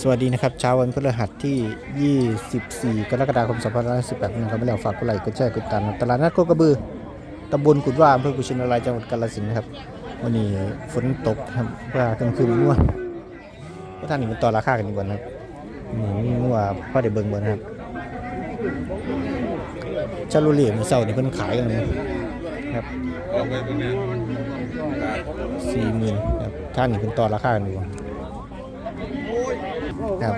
สวัสดีนะครับเช้าวันพฤหัสที่ 24 กรกฎาคม 2518นะครับไม่แล้วฝากกดไลค์กดแชร์กดติดตามตลาดนัดโคกระบือตำบลกุดว่าอำเภอกุชินารายจังหวัดกาฬสินธุ์นะครับ วันนี้ฝนตกครับเพื่อกลางคืนมั่วพวกท่านนี่มันต่อราคากันดีกว่านะครับนี่มั่วพ่อเด็กเบิ่งเบิ่งนะครับชาลูเลียมือเศร้านี่เพิ่นขายกันนะครับเอาไปตรงเนี้ยสี่หมื่นครับท่านนี่เพิ่นต่อราคากันดีกว่า ครับ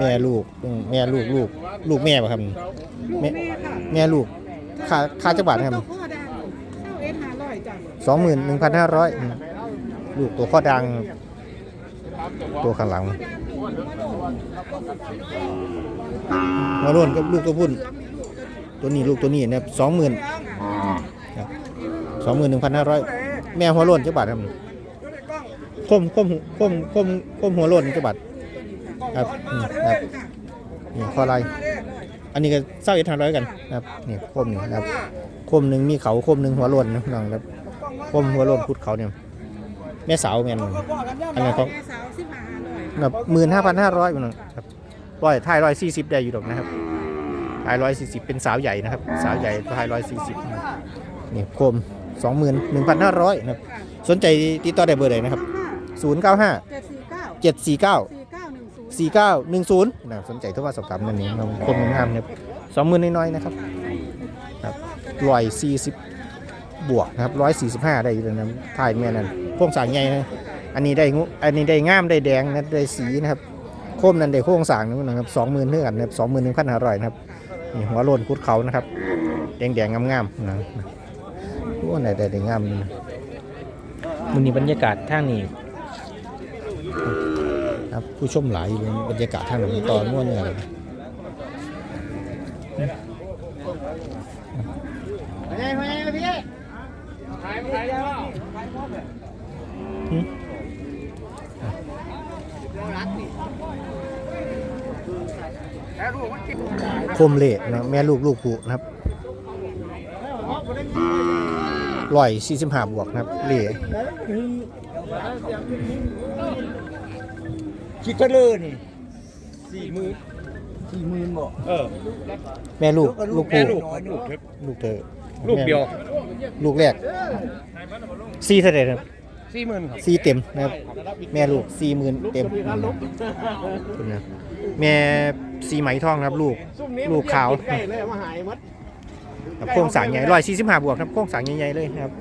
แม่ลูกอืมแม่ลูกลูก ลูกแม่ป่ะครับแม่แม่ลูก ค่าค่าจักบาทนะครับตัวข้อดังเท่าเอสห้าร้อยจ้ะสองหมื่นหนึ่งพันห้าร้อยลูกตัวข้อดัง ตัวข้างหลังมาร่วนกับลูกตัวพุ่น ตัวนี้ลูกตัวนี้นะครับสองหมื่นสองหมื่นหนึ่งพันห้าร้อยแม่หัวโล้นจักบาทครับคมคมคมคมคมหัวโล้นจักบาท ครับอืมครับนี่ข้อไรอันนี้ก็เศร้าเอ็ดห้าร้อยกันนะครับนี่คมนี่นะครับคมหนึ่งมีเขาคมหนึ่งหัวโล้นนะน้องครับคมหัวโล้นพุดเขาเนี่ยแม่สาวแม่นอันนี้ของสาวสิบห้าร้อยแบบหมื่นห้าพันห้าร้อยมันครับร้อยท้ายร้อยสี่สิบได้อยู่ดอกนะครับท้ายร้อยสี่สิบเป็นสาวใหญ่นะครับสาวใหญ่ท้ายร้อยสี่สิบนี่โคมสองหมื่นหนึ่งพันห้าร้อยนะครับสนใจติดต่อได้เบอร์ใดนะครับศูนย์เก้าห้าเจ็ดสี่เก้า เจ็ดสี่เก้าหนึ่งศูนย์สี่เก้าหนึ่งศูนย์นะสนใจโทรมาสอบถามนั่นเองคมงามๆนะครับสองหมื่นน้อยๆนะครับครับร้อยสี่สิบบวกนะครับร้อยสี่สิบห้าได้อยู่แล้วนะถ่ายแม่นั่นพวกสางใหญ่นะอันนี้ได้งูอันนี้ได้งามได้แดงนะได้สีนะครับโคมนั้นได้โค้งสางนะครับสองหมื่นเท่ากันนะครับสองหมื่นหนึ่งพันห้าร้อยนะครับนี่หัวโลนคุดเขานะครับ แดงแดงๆงามนะโอ้ไหนได้ได้งามมันนี่บรรยากาศทางนี้ ครับผู้ชมหลายอยู่บรรยากาศทางนี้ตอนม่วนเนี่ยเลยหึโคมเละนะแม่ลูกลูกผูนะครับร้อยสี่สิบห้าบวกนะครับเละ คิดเทเลอร์นี่สี่หมื่นสี่หมื่นบอกเออ แม่ลูกลูกแม่ผูลูกลูกเทปลูกเธอลูกเดียวลูกแรกสี่เท่าไหร่ครับสี่หมื่นครับสี่เต็มนะครับ แม่ลูกสี่หมื่นเต็มคุณนะแม่สีไหมทองครับ ลูกลูกขาวใกล้เลยมาหายมัดครับโค้งสางใหญ่ร้อยสี่สิบห้าบวกครับโค้งสางใหญ่ๆเลยนะครับ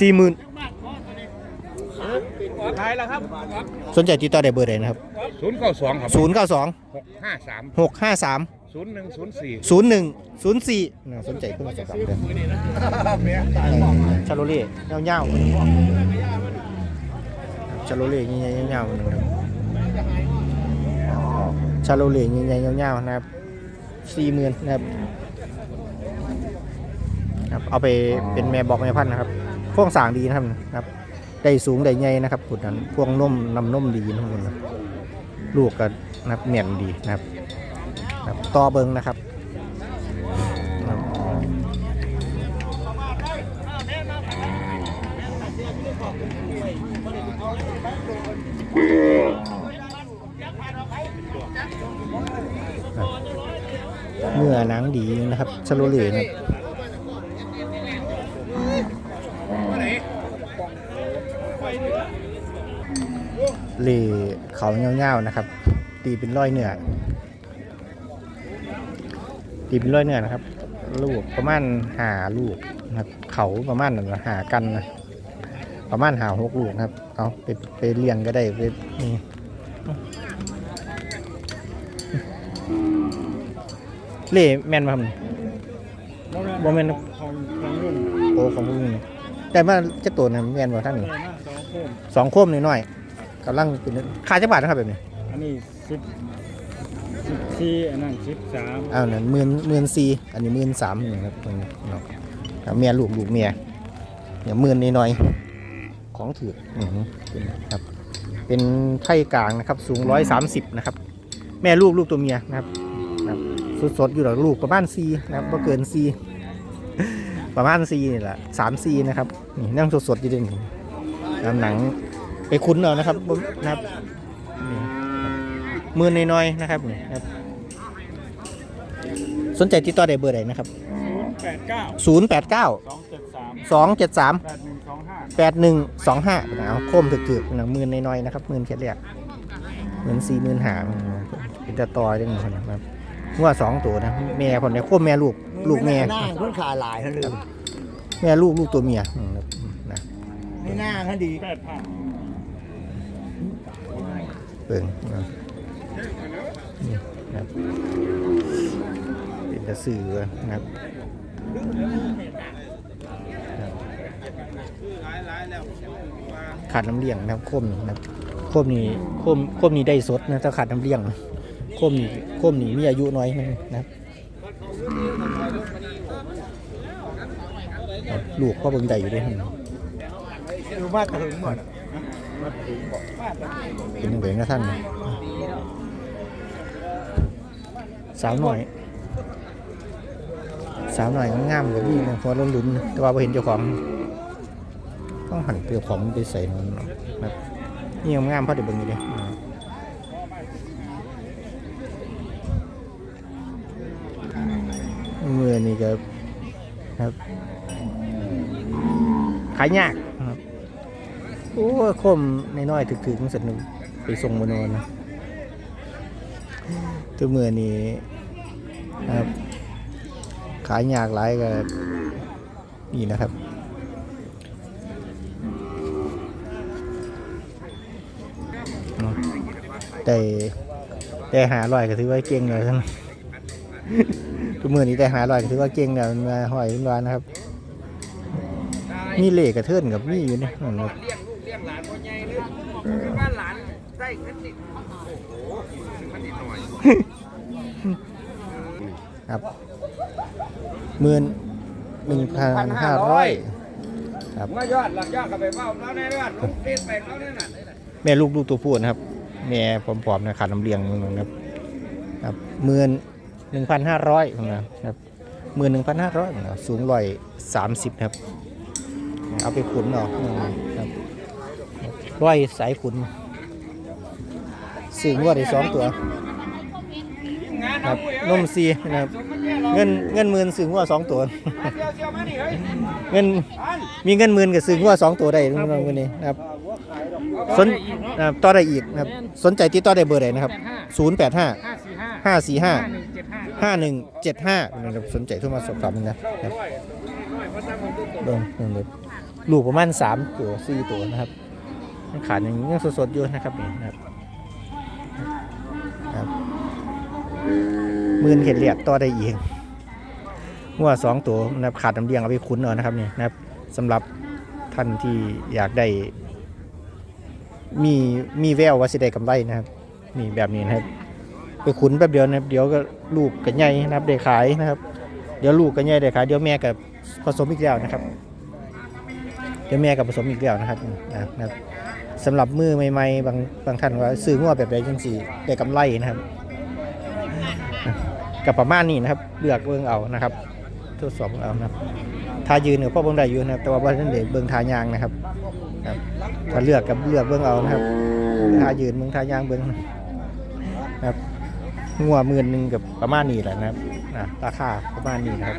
สี่หมื่น ขายแล้วครับสนใจติดต่อได้เบอร์ใดนะครับ ศูนย์เก้าสองครับศูนย์เก้าสองหกห้าสามหกห้าสามศูนย์หนึ่งศูนย์สี่ศูนย์หนึ่งศูนย์สี่สนใจเพิ่มสอบถามเด้อชาโลเล่เงาๆชาโลเล่ใหญ่ๆเงาๆนะครับชาโลเล่ใหญ่ๆเงาๆนะครับสี่หมื่นนะครับครับ เอาไปเป็นแม่บอกแม่พันธุ์นะครับพวงสางดีนะครับครับ ได้สูงได้ใหญ่นะครับขุดนั้นพวงนุ่มนำนุ่มดีนะครับคุณนะลูกก็นะครับเหนียนดีนะครับครับต่อเบิงนะครับเมื่อหนังดีนะครับชโลเลนะครับ เหล่เขาเงาๆนะครับ ตีเป็นร้อยเนื้อตีเป็นร้อยเนื้อนะครับ ลูกประมาณหาลูกนะครับ เขาประมาณนั้นนะหากันนะประมาณหาหกลูกนะครับ เอาไปไปเลี้ยงก็ได้ไปนี่เล่แม่นมาครับบ่แม่นนะของของรุ่นโอ้ของพวกนี้แต่ว่าจะตัวนะแม่นว่าท่านนี่แม่นะสองโคมสองโคมน้อยๆ กำลังเป็นขายจักบาทนะครับแบบนี้อันนี้สิบสิบสี่อันนั้นสิบสามอ้าวนั่นหมื่นหมื่นสี่อันนี้หมื่นสามนะครับตรงนี้เนาะครับเมียลูกลูกเมียเนี่ยหมื่นนิดหน่อยๆของถืออือหือเป็นครับเป็นไข่กลางนะครับ สูงร้อยสามสิบนะครับ แม่ลูกลูกตัวเมียนะครับครับสดๆอยู่หรอกลูกประมาณซีนะครับไ่เกินซีประมาณซีนี่แหละสามซีนะครับนี่นั่งสดๆอยู่เด้วยนี่น้ำหนัง ไปคุ้นเอานะครับบ่นะครับนี่ครับหมื่นน้อยๆนะครับนี่ครับ สนใจติดต่อได้เบอร์ใดนะครับศูนย์แปดเก้า089สองเจ็ดสาม273แปดหนึ่งสองห้าแปดหนึ่งสองห้าเอาโคมถึกๆนะหมื่นน้อยๆนะครับหมื่นเขียดเรียกหมื่นสี่หมื่นหาเป็นตะตอยได้เงินนะครับว่าสองตัวนะแม่คนนี้โคมแม่ลูกลูกแม่หน้าเพิ่นขาหลายเขาเลยแม่ลูกลูกตัวเมียอืมครับนะไม่น่าเขาดีแปดพัน เปิงนะนี่นะครับเป็นกระสือนะครับขาดน้ำเลี้ยงนะครับโคมนี่นะครับโคมนี่โคมโคมนี่ได้สดนะถ้าขาดน้ำเลี้ยงโคมนี่โคมนี่มีอายุน้อยนะครับลูกพ่อเบิ่งใดอยู่ด้วยดูมากถึงหมด เป็นยังไงนะท่านสาวหน่อย สาวหน่อยงามๆกับพี่นะเพราะเราลุ้นแต่ว่าพอเห็นเจ้าของต้องหันเปลือกของไปใส่มันนะนี่งามเพราะเดี๋ยวเบิ่งอยู่เดิมือนี่ก็ครับขายยาก โอ้ยคมน้อยๆถึกๆมันสนุกไปส่งบนโนนนะตัวมือนี้ครับ ขายยากหลายก็นี่นะครับแต่แต่หาลอยก็ถือว่าเก่งเลยท่านตัวมือนี้แต่หาลอยก็ถือว่าเก่งแล้วมาหอยมันวานนะครับมีเหล็กกระเทือนกับมีอยู่เนี่ยนั่นครับ เลยบ้านหลานได้เงินนิดโอ้โหมันนิดหน่อยครับหมื่นหนึ่งพันห้าร้อยครับมายอดหลักยอดกับไปเฝ้าแล้วแน่ยอดลูกเฟซไปแล้วแน่น่ะแม่ลูกลูกตัวผู้นะครับแม่ผอมๆนะขาดน้ำเลี้ยงมึงนะครับครับหมื่นหนึ่งพันห้าร้อยนะครับหมื่นหนึ่งพันห้าร้อยสูงร้อยสามสิบครับ เอาไปขุนเนาะครับ ร้อยสายขุนสูงกว่าได้สองตัวงานครับเอานมซีนะครับเงินเงินหมื่นสูงกว่าสองตัวเที่ยวเที่ยวมาดิเฮ้ยเงินอันมีเงินหมื่นกับซื้อว่าสองตัวได้ทุกคนวันนี้นะครับสนนะครับต่อได้อีกนะครับสนใจติดต่อได้เบอร์ไหนนะครับ 0 8 5ห้าสี่ห้า5 4 5หนึ่งเจ็ดห้า5 1 7 5นะครับสนใจโทรมาสอบถามนะครับเบิ่งเบิ่งเบิ่งลูกประมาณ 3 ตัว 4 ตัวนะครับ ยังขาดอย่างนี้ยังสดๆอยู่นะครับนี่นะครับครับมื่นเห็ดเหลียดต่อได้เอีกงัวสองตัวนะครับขาดน้ำเลี้ยงเอาไปคุ้นเอานะครับนี่นะครับสำหรับท่านที่อยากได้ มีมีแววว่าสิได้กำไรนะครับนี่แบบนี้นะครับไปขุนแป๊บเดียวนะครับเดี๋ยวก็ลูกกับใหญ่นะครับได้ขายนะครับ เดี๋ยวลูกกับใหญ่ได้ขายเดี๋ยวแม่กับผสมอีกแล้วนะครับ เดี๋ยวแม่กับผสมอีกแล้วนะครับนะครับ สำหรับมือใหม่ๆบางบางท่านว่าซื้องัวแบบใดจังสี่ได้กำไรนะครับกับประมาณนี้นะครับเลือกเบิ่งเอานะครับทดสอบเบิ่งเอานะครับทายืนกับพ่อเบิ่งได้อยู่นะครับแต่ว่าบ่ทันได้เบิ่งทายางนะครับครับถ้าเลือกกับเลือกเบิ่งเอานะครับทายืนเบิ่งทายางเบิ่งนะครับงัวหมื่นหนึ่งกับประมาณนี้แหละนะครับอะราคาประมาณนี้นะครับ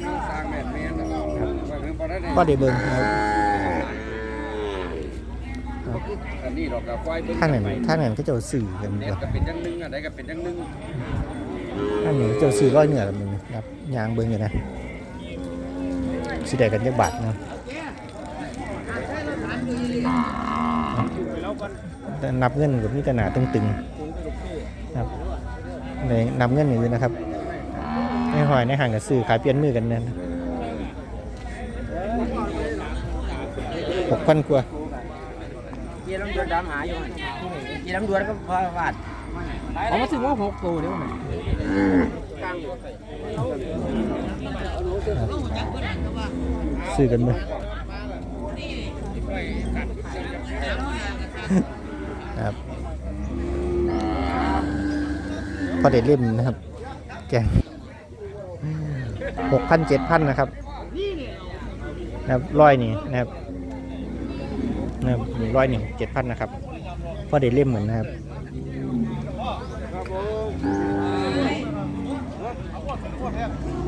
พ่อได้ก็ได้เบิ่งนะครับ อันนี้ดอกกับไฟเบิ่งทางนั้นทางนั้นก็จะเอาสื่อกันเนี่ยก่อนก็เป็นจังหนึงอะได้ก็เป็นจังหนึงทางนี้จะเอาสื่อร้อยเหนือกันมึงนะครับยางเบิ่งอยู่นะสิได้กันจักบาทนะแต่นับเงินกับมีแต่หนาตึงๆนะครับในนับเงินอยู่นะครับในหอยในห่างกับสื่อขายเปลี่ยนมือกันนั่นหกพันกว่า เยี่ยมดวนดำหาอยู่เยี่ยมดวนก็พอวาดผมรู้สึกว่าหกตัวเดียวมันซื้อกันไหมครับพอเด็ดเล่มนะครับ แกงหกพันเจ็ดพันนะครับนะครับร้อยนี่นะครับ นะครับร้อยหนึ่งเจ็ดพันนะครับพอเด็ดเล่มเหมือนนะครับครับผม